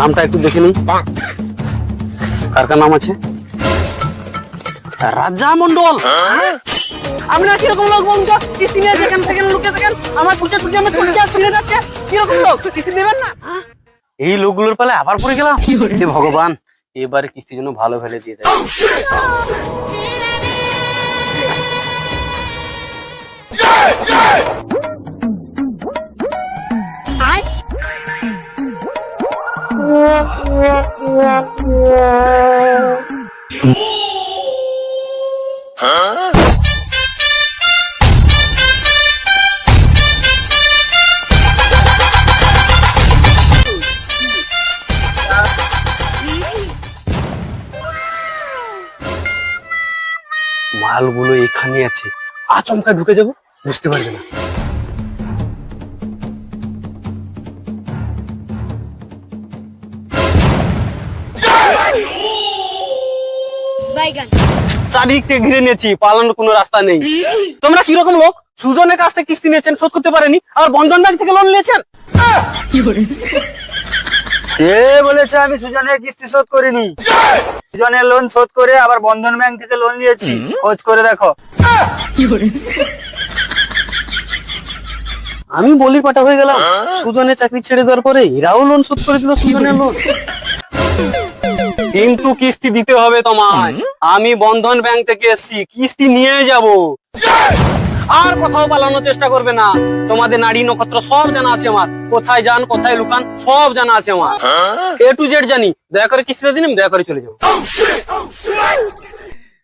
নামটা একটু দেখে নিই। কার কার নাম আছে? রাজা মন্ডল আপনারা কীরকম লোক বলুন কিস্তি নিয়ে যেখান থেকে লুকে থাকেন আমার পুজো খুঁজে আমি খুঁজে শুনে যাচ্ছে। কীরকম লোক? কিস্তি দেবেন না? এই লোকগুলোর পালে আবার পড়ে গেলাম। ভগবান এবারে কিস্তি জন্য ভালো ফেলে দিয়ে দেয়। মালগুলো এখানে আছে। আচমকা ঢুকে যাব বুঝতে পারবে না। চারিদিক থেকে ঘিরে নিয়েছি পালানোর কোনো রাস্তা নেই। তোমরা কীরকম লোক? সুজনের কাছ থেকে কিস্তি নিয়েছেন শোধ করতে পারেনি? আর বন্ধন ব্যাংক থেকে লোন নিয়েছেন? কে বলেছে আমি সুজনের কিস্তি শোধ করিনি? সুজনের লোন শোধ করে আবার বন্ধন ব্যাংক থেকে লোন নিয়েছি। খোঁজ করে দেখো। আমি বলি পাটা হয়ে গেলাম। সুজনের চাকরি ছেড়ে দেওয়ার পরে এরাও লোন শোধ করে দিল সুজনের লোন কিন্তু কিস্তি দিতে হবে তোমায়। আমি বন্ধন ব্যাংক থেকে এসেছি কিস্তি নিয়ে যাব। আর কোথাও পালানোর চেষ্টা করবে না। তোমাদের নারী নক্ষত্র সব জানা আছে আমার। কোথায় যান কোথায় লুকান সব জানা আছে আমার। এ টু জেড জানি। দয়া করে কিস্তিটা দিন আমি দয়া করে চলে যাব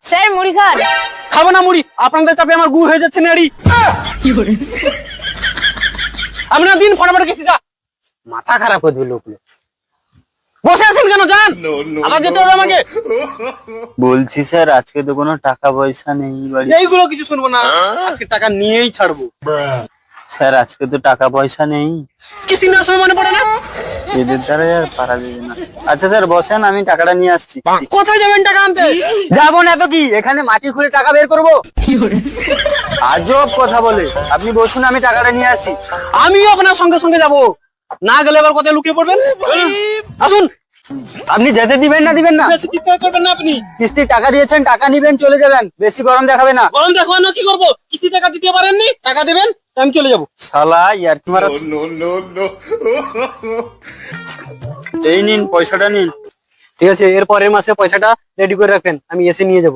স্যার মুড়ি খান খাব না মুড়ি। আপনাদের চাপে আমার গু হয়ে যাচ্ছে নারী। আপনার দিন ফটাফট কিস্তিটা। মাথা খারাপ করে দিল লোকগুলো বসে আছেন কেন যান। আবার যেতে হবে আমাকে। বলছি স্যার আজকে তো কোনো টাকা পয়সা নেই বাড়ি এইগুলো কিছু শুনব না। আজকে টাকা নিয়েই ছাড়বো। স্যার আজকে তো টাকা পয়সা নেই। সময় মনে পড়ে না? এদের দ্বারা আর পারা যাবে না। আচ্ছা স্যার বসেন আমি টাকাটা নিয়ে আসছি। কোথায় যাবেন টাকা আনতে? যাব না তো কি? এখানে মাটি খুঁড়ে টাকা বের করব? আজব কথা বলে। আপনি বসুন আমি টাকাটা নিয়ে আসি। আমিও আপনার সঙ্গে সঙ্গে যাব। না গেলে আবার কোথায় লুকিয়ে পড়বেন? আসুন। আপনি যেতে দিবেন না দিবেন না? বেশি চিৎকার করবেন না আপনি। কিস্তির টাকা দিয়েছেন টাকা নিবেন চলে যাবেন। বেশি গরম দেখাবে না। গরম দেখানো কি করব? কিস্তি টাকা দিতে পারেননি? টাকা দেবেন আমি চলে যাব। শালা ইয়ার কি মারা এই নিন পয়সাটা নিন। ঠিক আছে এর পরের মাসে পয়সাটা রেডি করে রাখবেন আমি এসে নিয়ে যাব।